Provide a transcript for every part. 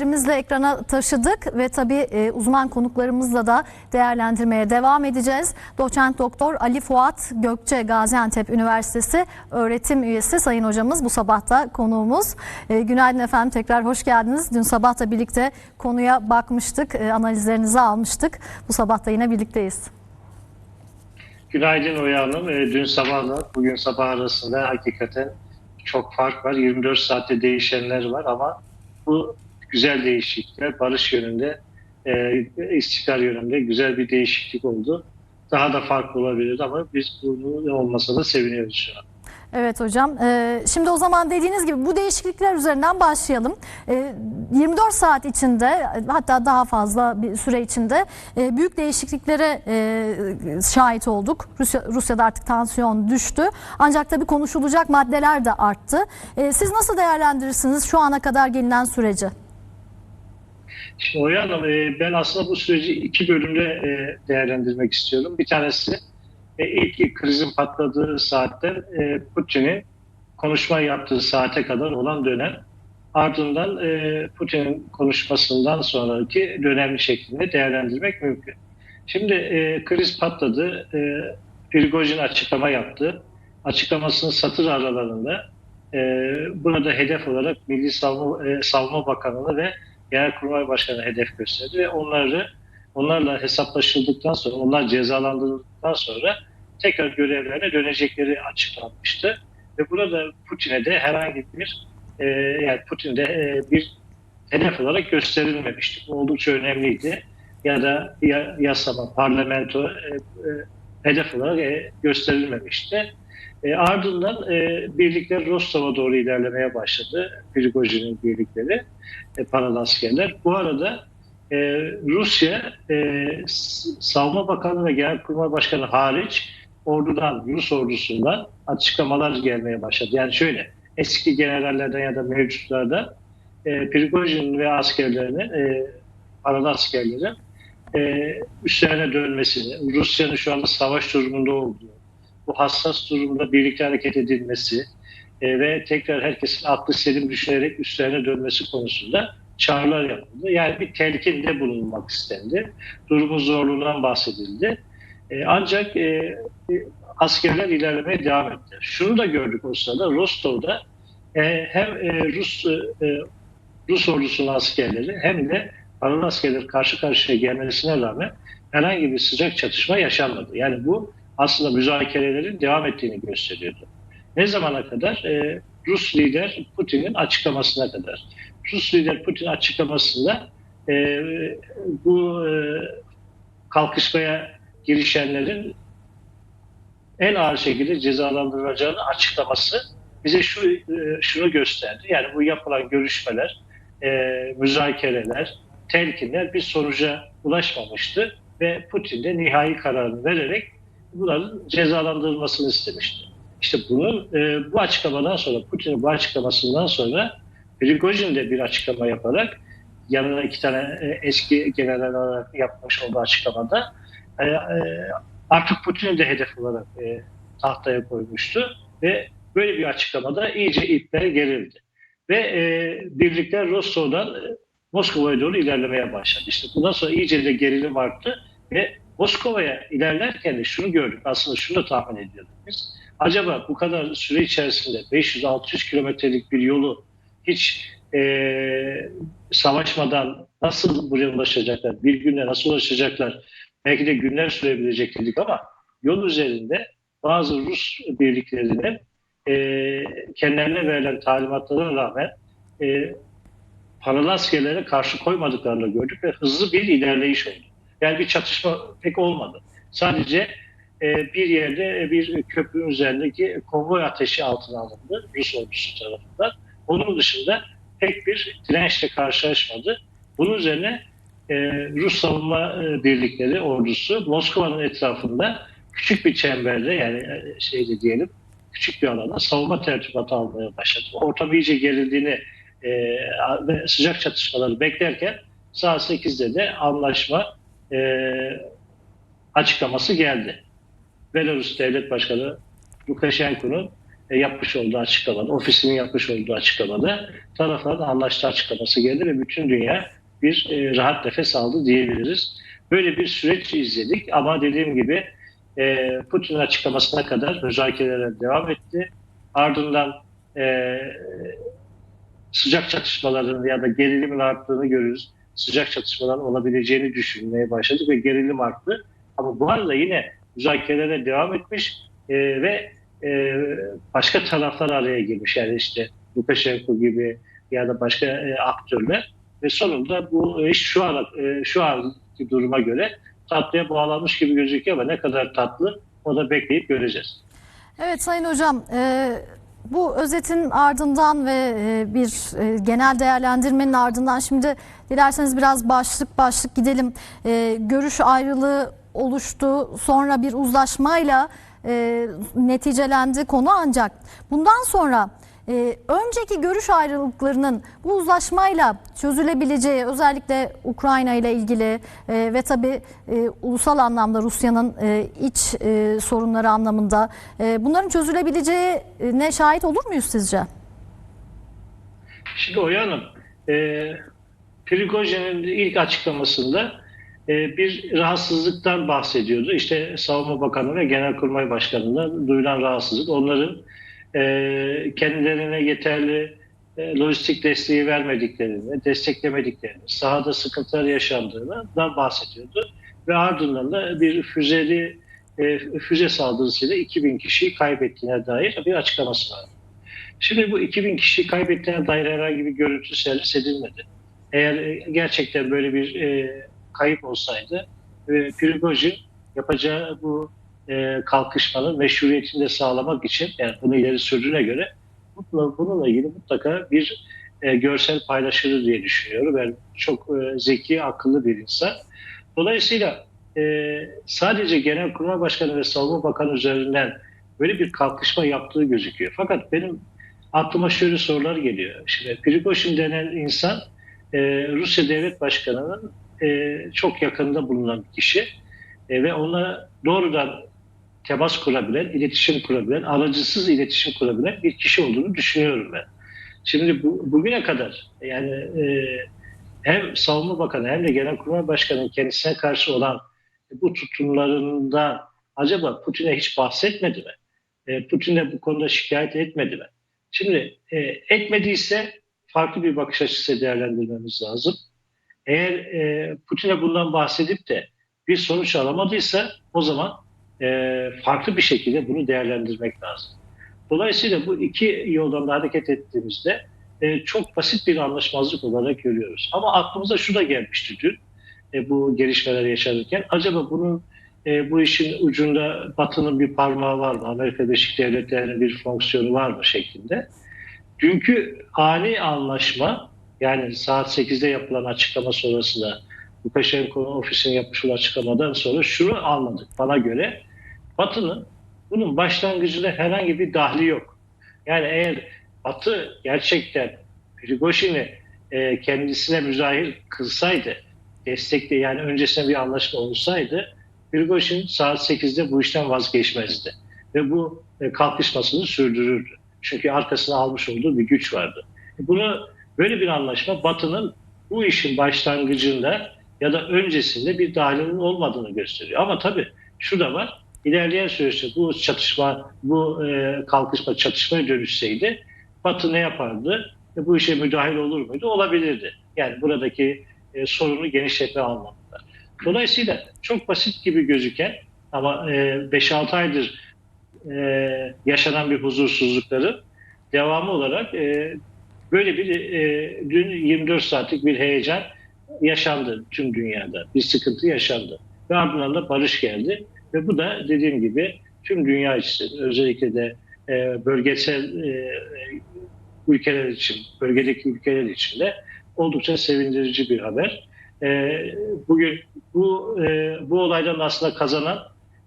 Bizle ekrana taşıdık ve tabii e, uzman konuklarımızla da değerlendirmeye devam edeceğiz. Doçent Doktor Ali Fuat Gökçe Gaziantep Üniversitesi öğretim üyesi sayın hocamız bu sabah da konuğumuz. E, günaydın efendim tekrar hoş geldiniz. Dün sabah da birlikte konuya bakmıştık, e, analizlerinizi almıştık. Bu sabah da yine birlikteyiz. Günaydın Oya Hanım. Dün sabahla bugün sabah arasında hakikaten çok fark var. 24 saatte değişenler var ama bu güzel değişiklikler barış yönünde, e, istikrar yönünde güzel bir değişiklik oldu. Daha da farklı olabilir ama biz bunu olmasa da seviniyoruz şu an. Evet hocam. Ee, şimdi o zaman dediğiniz gibi bu değişiklikler üzerinden başlayalım. Ee, 24 saat içinde hatta daha fazla bir süre içinde e, büyük değişikliklere e, şahit olduk. Rusya, Rusya'da artık tansiyon düştü. Ancak tabii konuşulacak maddeler de arttı. Siz nasıl değerlendirirsiniz şu ana kadar gelinen süreci? Oya Hanım, e, ben aslında bu süreci iki bölümde e, değerlendirmek istiyorum. Bir tanesi e, ilk krizin patladığı saatten Putin'in konuşma yaptığı saate kadar olan dönem. Ardından Putin'in konuşmasından sonraki dönemli şeklinde değerlendirmek mümkün. Şimdi kriz patladı. Prigojin açıklama yaptı. Açıklamasının satır aralarında burada hedef olarak Milli Savunma, Savunma Bakanı'nı ve Genelkurmay Başkanı hedef gösterdi ve onları onlarla hesaplaşıldıktan sonra, onlar cezalandırıldıktan sonra tekrar görevlerine dönecekleri açıklanmıştı. Ve burada Putin'e de herhangi bir e, yani Putin'de e, bir hedef olarak gösterilmemişti. Bu oldukça önemliydi. Ya da ya, yasama, parlamento e, e, hedef olarak e, gösterilmemişti. E, ardından e, birlikler Rostov'a doğru ilerlemeye başladı. Prigojin'in birlikleri, e, paralı askerler. Bu arada e, Rusya e, Savunma Bakanı ve Genelkurmay Başkanı hariç ordudan, Rus ordusundan açıklamalar gelmeye başladı. Yani şöyle, eski generallerden ya da mevcutlardan e, Prigojin ve askerlerinin, e, paralı askerlerin e, üstlerine dönmesini, Rusya'nın şu anda savaş durumunda olduğu, bu hassas durumda birlikte hareket edilmesi e, ve tekrar herkesin aklı selim düşünerek üstlerine dönmesi konusunda çağrılar yapıldı. Yani bir telkinde bulunmak istendi. Durumun zorluğundan bahsedildi. E, ancak e, e, askerler ilerlemeye devam etti. Şunu da gördük o sırada Rostov'da e, hem e, Rus e, Rus ordusunun askerleri hem de paralı askerler karşı karşıya gelmesine rağmen herhangi bir sıcak çatışma yaşanmadı. Yani bu aslında müzakerelerin devam ettiğini gösteriyordu. Ne zamana kadar? E, Rus lider Putin'in açıklamasına kadar. Rus lider Putin açıklamasında e, bu e, kalkışmaya girişenlerin en ağır şekilde cezalandırılacağını açıklaması bize şu e, şunu gösterdi. Yani bu yapılan görüşmeler, e, müzakereler, telkinler bir sonuca ulaşmamıştı ve Putin de nihai kararını vererek bunların cezalandırılmasını istemişti. İşte bunun e, bu açıklamadan sonra, Putin'in bu açıklamasından sonra Prigojin de bir açıklama yaparak yanına iki tane e, eski general olarak yapmış olduğu açıklamada e, e, artık Putin'i de hedef olarak e, tahtaya koymuştu ve böyle bir açıklamada iyice ipler gerildi. Ve e, birlikler Rostov'dan e, Moskova'ya doğru ilerlemeye başladı. İşte bundan sonra iyice de gerilim arttı ve Moskova'ya ilerlerken de şunu gördük. Aslında şunu da tahmin ediyorduk biz. Acaba bu kadar süre içerisinde 500-600 kilometrelik bir yolu hiç e, savaşmadan nasıl buraya ulaşacaklar? Bir günde nasıl ulaşacaklar? Belki de günler sürebilecek dedik ama yol üzerinde bazı Rus birliklerinin e, kendilerine verilen talimatlara rağmen e, paralı askerlere karşı koymadıklarını gördük ve hızlı bir ilerleyiş oldu. Yani bir çatışma pek olmadı. Sadece e, bir yerde bir köprünün üzerindeki konvoy ateşi altına alındı Rus ordusu tarafından. Onun dışında pek bir dirençle karşılaşmadı. Bunun üzerine e, Rus savunma e, birlikleri ordusu Moskova'nın etrafında küçük bir çemberde yani e, şeyde diyelim küçük bir alanda savunma tertibatı almaya başladı. Ortam iyice gerildiğini e, ve sıcak çatışmaları beklerken saat 8'de de anlaşma e, açıklaması geldi. Belarus Devlet Başkanı Lukashenko'nun e, yapmış olduğu açıklamada, ofisinin yapmış olduğu açıklamada tarafların anlaştığı açıklaması geldi ve bütün dünya bir e, rahat nefes aldı diyebiliriz. Böyle bir süreç izledik ama dediğim gibi e, Putin'in açıklamasına kadar müzakerelere devam etti. Ardından e, sıcak çatışmaların ya da gerilimin arttığını görürüz. Sıcak çatışmaların olabileceğini düşünmeye başladık ve gerilim arttı. Ama bu arada yine müzakerelere devam etmiş e, ve e, başka taraflar araya girmiş. Yani işte Lukashenko gibi ya da başka e, aktörler ve sonunda bu iş şu an e, şu anki duruma göre tatlıya bağlanmış gibi gözüküyor ama ne kadar tatlı o da bekleyip göreceğiz. Evet Sayın Hocam, e, bu özetin ardından ve e, bir e, genel değerlendirmenin ardından şimdi dilerseniz biraz başlık başlık gidelim. E, görüş ayrılığı oluştu, sonra bir uzlaşmayla neticelendi konu ancak bundan sonra e, önceki görüş ayrılıklarının bu uzlaşmayla çözülebileceği özellikle Ukrayna ile ilgili e, ve tabii e, ulusal anlamda Rusya'nın e, iç e, sorunları anlamında e, bunların çözülebileceğine şahit olur muyuz sizce? Şimdi Oya Hanım, e, Prigojin'in ilk açıklamasında e, bir rahatsızlıktan bahsediyordu. İşte Savunma Bakanı ve Genelkurmay Başkanı'ndan duyulan rahatsızlık. Onların kendilerine yeterli e, lojistik desteği vermediklerini, desteklemediklerini, sahada sıkıntılar yaşandığından bahsediyordu. Ve ardından da bir füzeli e, füze saldırısıyla 2000 kişiyi kaybettiğine dair bir açıklaması vardı. Şimdi bu 2000 kişi kaybettiğine dair herhangi bir görüntü servis edilmedi. Eğer e, gerçekten böyle bir e, kayıp olsaydı e, Prigojin yapacağı bu e, kalkışmanın meşruiyetini de sağlamak için yani bunu ileri sürdüğüne göre bununla, ilgili mutlaka bir e, görsel paylaşılır diye düşünüyorum. Ben çok e, zeki, akıllı bir insan. Dolayısıyla e, sadece Genelkurmay Başkanı ve Savunma Bakanı üzerinden böyle bir kalkışma yaptığı gözüküyor. Fakat benim aklıma şöyle sorular geliyor. Şimdi Prigozhin denen insan e, Rusya Devlet Başkanı'nın e, çok yakında bulunan bir kişi e, ve ona doğrudan temas kurabilen, iletişim kurabilen, aracısız iletişim kurabilen bir kişi olduğunu düşünüyorum ben. Şimdi bu, bugüne kadar yani e, hem Savunma Bakanı hem de Genelkurmay Başkanı'nın kendisine karşı olan bu tutumlarında acaba Putin'e hiç bahsetmedi mi? E, Putin'e bu konuda şikayet etmedi mi? Şimdi e, etmediyse farklı bir bakış açısı değerlendirmemiz lazım. Eğer e, Putin'e bundan bahsedip de bir sonuç alamadıysa o zaman e, farklı bir şekilde bunu değerlendirmek lazım. Dolayısıyla bu iki yoldan da hareket ettiğimizde e, çok basit bir anlaşmazlık olarak görüyoruz. Ama aklımıza şu da gelmişti dün e, bu gelişmeler yaşanırken. Acaba bunun e, bu işin ucunda Batı'nın bir parmağı var mı? Amerika Birleşik Devletleri'nin bir fonksiyonu var mı şeklinde. Dünkü ani anlaşma yani saat 8'de yapılan açıklama sonrasında Lukashenko'nun ofisinin yapmış olduğu açıklamadan sonra şunu anladık bana göre. Batı'nın bunun başlangıcında herhangi bir dahli yok. Yani eğer Batı gerçekten Prigozhin'i e, kendisine müzahir kılsaydı, destekle yani öncesinde bir anlaşma olsaydı Prigozhin saat 8'de bu işten vazgeçmezdi. Ve bu e, kalkışmasını sürdürürdü. Çünkü arkasına almış olduğu bir güç vardı. Bunu böyle bir anlaşma Batı'nın bu işin başlangıcında ya da öncesinde bir dahilinin olmadığını gösteriyor. Ama tabii şu da var. İlerleyen süreçte bu çatışma, bu e, kalkışma çatışmaya dönüşseydi Batı ne yapardı? E, bu işe müdahil olur muydu? Olabilirdi. Yani buradaki e, sorunu genişletme anlamında. Dolayısıyla çok basit gibi gözüken ama e, 5-6 aydır e, yaşanan bir huzursuzlukların devamı olarak böyle bir dün 24 saatlik bir heyecan yaşandı tüm dünyada. Bir sıkıntı yaşandı. Ve ardından da barış geldi. Ve bu da dediğim gibi tüm dünya için özellikle de e, bölgesel e, ülkeler için, bölgedeki ülkeler için de oldukça sevindirici bir haber. E, bugün bu e, bu olaydan aslında kazanan,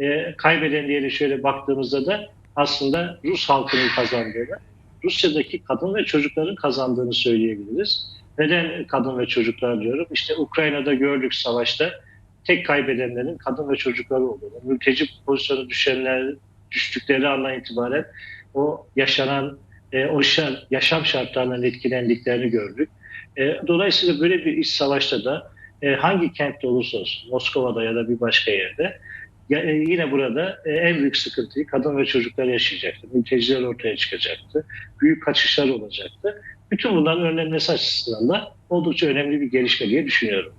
e, kaybeden diye şöyle baktığımızda da aslında Rus halkının kazandığını, Rusya'daki kadın ve çocukların kazandığını söyleyebiliriz. Neden kadın ve çocuklar diyorum? İşte Ukrayna'da gördük savaşta tek kaybedenlerin kadın ve çocukları olduğunu, mülteci pozisyonu düşenler düştükleri andan itibaren o yaşanan e, o şar- yaşam şartlarından etkilendiklerini gördük. E, dolayısıyla böyle bir iç savaşta da e, hangi kentte olursa olsun, Moskova'da ya da bir başka yerde e, yine burada e, en büyük sıkıntıyı kadın ve çocuklar yaşayacaktı. Mülteciler ortaya çıkacaktı. Büyük kaçışlar olacaktı. Bütün bunların önlenmesi açısından da oldukça önemli bir gelişme diye düşünüyorum.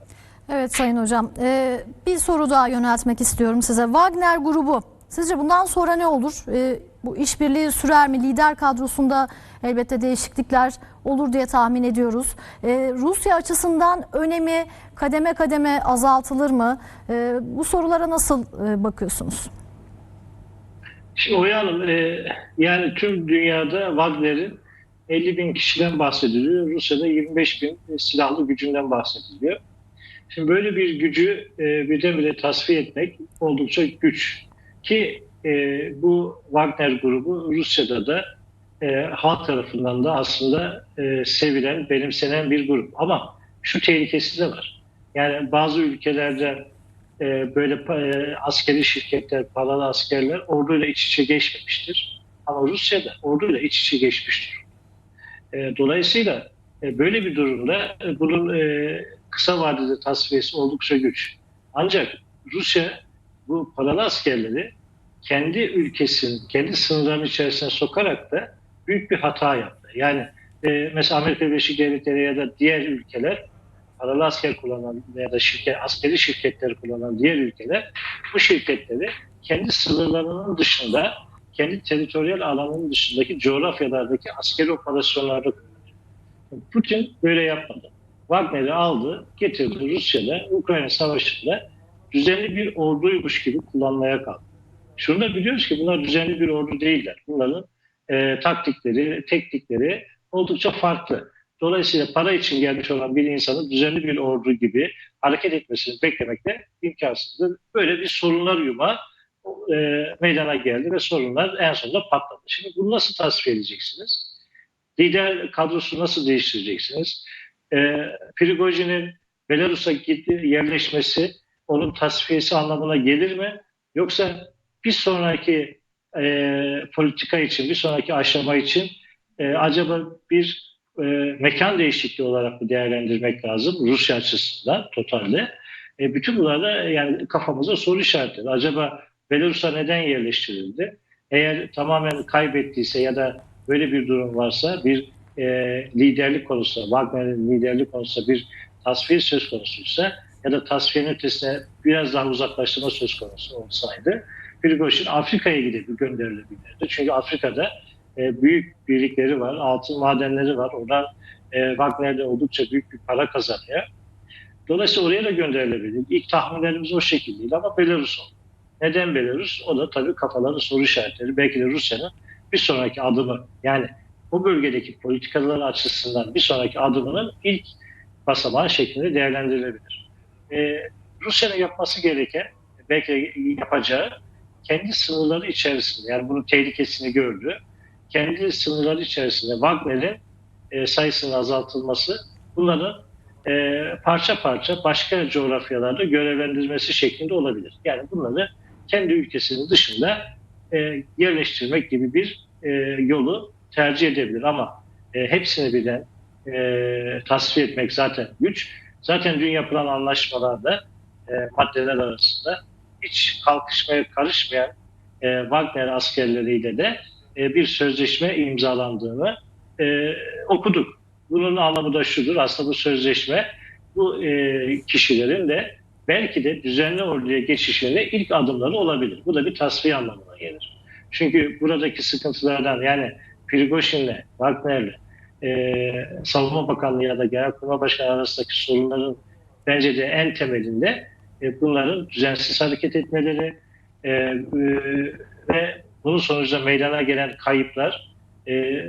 Evet Sayın Hocam. Ee, bir soru daha yöneltmek istiyorum size. Wagner grubu sizce bundan sonra ne olur? Ee, bu işbirliği sürer mi? Lider kadrosunda elbette değişiklikler olur diye tahmin ediyoruz. Ee, Rusya açısından önemi kademe kademe azaltılır mı? Ee, bu sorulara nasıl e, bakıyorsunuz? Şimdi Oya Hanım, e, yani tüm dünyada Wagner'in 50 bin kişiden bahsediliyor. Rusya'da 25 bin silahlı gücünden bahsediliyor. Şimdi böyle bir gücü e, birdenbire tasfiye etmek oldukça güç. Ki e, bu Wagner grubu Rusya'da da e, halk tarafından da aslında e, sevilen, benimsenen bir grup. Ama şu tehlikesi de var. Yani bazı ülkelerde e, böyle e, askeri şirketler, paralı askerler orduyla iç içe geçmemiştir. Ama Rusya'da orduyla iç içe geçmiştir. E, dolayısıyla e, böyle bir durumda e, bunun e, kısa vadede tasfiyesi oldukça güç. Ancak Rusya bu paralı askerleri kendi ülkesinin, kendi sınırlarının içerisine sokarak da büyük bir hata yaptı. Yani e, mesela Amerika Birleşik Devletleri ya da diğer ülkeler paralı asker kullanan ya da şirket, askeri şirketleri kullanan diğer ülkeler bu şirketleri kendi sınırlarının dışında, kendi teritoryal alanının dışındaki coğrafyalardaki askeri operasyonlarda. Putin böyle yapmadı. Wagner'i aldı, getirdi Rusya'da, Ukrayna Savaşı'nda düzenli bir orduymuş gibi kullanmaya kalktı. Şunu da biliyoruz ki bunlar düzenli bir ordu değiller. Bunların e, taktikleri, teknikleri oldukça farklı. Dolayısıyla para için gelmiş olan bir insanın düzenli bir ordu gibi hareket etmesini beklemek de imkansızdır. Böyle bir sorunlar yumağı e, meydana geldi ve sorunlar en sonunda patladı. Şimdi bunu nasıl tasfiye edeceksiniz? Lider kadrosu nasıl değiştireceksiniz? E, Prigojin'in Belarus'a gitti, yerleşmesi onun tasfiyesi anlamına gelir mi? Yoksa bir sonraki e, politika için, bir sonraki aşama için e, acaba bir e, mekan değişikliği olarak mı değerlendirmek lazım Rusya açısından totalde? E, bütün bunlarda yani kafamıza soru işaretleri. Acaba Belarus'a neden yerleştirildi? Eğer tamamen kaybettiyse ya da böyle bir durum varsa bir e, liderlik konusunda, Wagner'in liderlik konusunda bir tasfiye söz konusuysa ya da tasfiyenin ötesine biraz daha uzaklaştırma söz konusu olsaydı Prigozhin Afrika'ya gidip gönderilebilirdi. Çünkü Afrika'da e, büyük birlikleri var, altın madenleri var. Oradan e, Wagner'de oldukça büyük bir para kazanıyor. Dolayısıyla oraya da gönderilebilir. İlk tahminlerimiz o şekildeydi ama Belarus oldu. Neden Belarus? O da tabii kafaları soru işaretleri. Belki de Rusya'nın bir sonraki adımı yani o bölgedeki politikalar açısından bir sonraki adımının ilk basamağı şeklinde değerlendirilebilir. Ee, Rusya'nın yapması gereken, belki yapacağı kendi sınırları içerisinde yani bunun tehlikesini gördü. Kendi sınırları içerisinde Wagner'in e, sayısının azaltılması bunların e, parça parça başka coğrafyalarda görevlendirmesi şeklinde olabilir. Yani bunları kendi ülkesinin dışında e, yerleştirmek gibi bir e, yolu tercih edebilir ama e, hepsini birden e, tasfiye etmek zaten güç. Zaten dün yapılan anlaşmalarda e, maddeler arasında hiç kalkışmaya karışmayan e, Wagner askerleriyle de e, bir sözleşme imzalandığını e, okuduk. Bunun anlamı da şudur. Aslında bu sözleşme bu e, kişilerin de belki de düzenli orduya geçişlerine ilk adımları olabilir. Bu da bir tasfiye anlamına gelir. Çünkü buradaki sıkıntılardan yani Prigozhin'le, Wagner'le, e, Savunma Bakanlığı ya da Genelkurmay Başkanı arasındaki sorunların bence de en temelinde e, bunların düzensiz hareket etmeleri e, e, ve bunun sonucunda meydana gelen kayıplar e,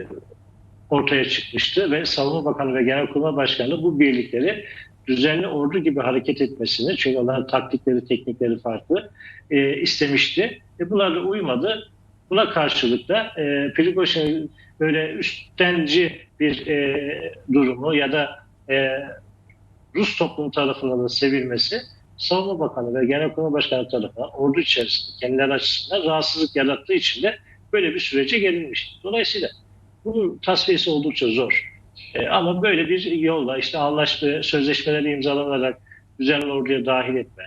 ortaya çıkmıştı ve Savunma Bakanı ve Genelkurmay Başkanı bu birlikleri düzenli ordu gibi hareket etmesini çünkü onların taktikleri, teknikleri farklı e, istemişti. E, bunlar da uymadı. Buna karşılık da e, Prigozhin'in böyle üstenci bir e, durumu ya da e, Rus toplum tarafından da sevilmesi Savunma Bakanı ve Genelkurmay Başkanı tarafından ordu içerisinde kendileri açısından rahatsızlık yarattığı için de böyle bir sürece gelinmiş. Dolayısıyla bunun tasfiyesi oldukça zor. E, ama böyle bir yolla işte anlaşma, sözleşmeleri imzalanarak düzenli orduya dahil etme,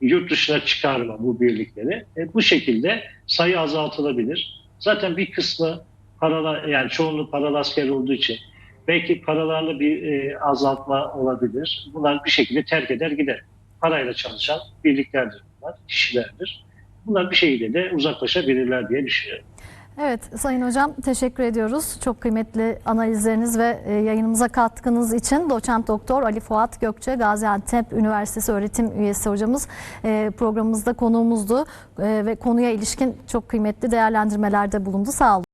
yurt dışına çıkarma bu birlikleri. E, bu şekilde sayı azaltılabilir. Zaten bir kısmı paralı, yani çoğunluğu paralı asker olduğu için belki paralarla bir e, azaltma olabilir. Bunlar bir şekilde terk eder gider. Parayla çalışan birliklerdir bunlar, kişilerdir. Bunlar bir şekilde de uzaklaşabilirler diye düşünüyorum. Evet Sayın Hocam teşekkür ediyoruz. Çok kıymetli analizleriniz ve e, yayınımıza katkınız için doçent doktor Ali Fuat Gökçe Gaziantep Üniversitesi öğretim üyesi hocamız e, programımızda konuğumuzdu E, ve konuya ilişkin çok kıymetli değerlendirmelerde bulundu. Sağ olun.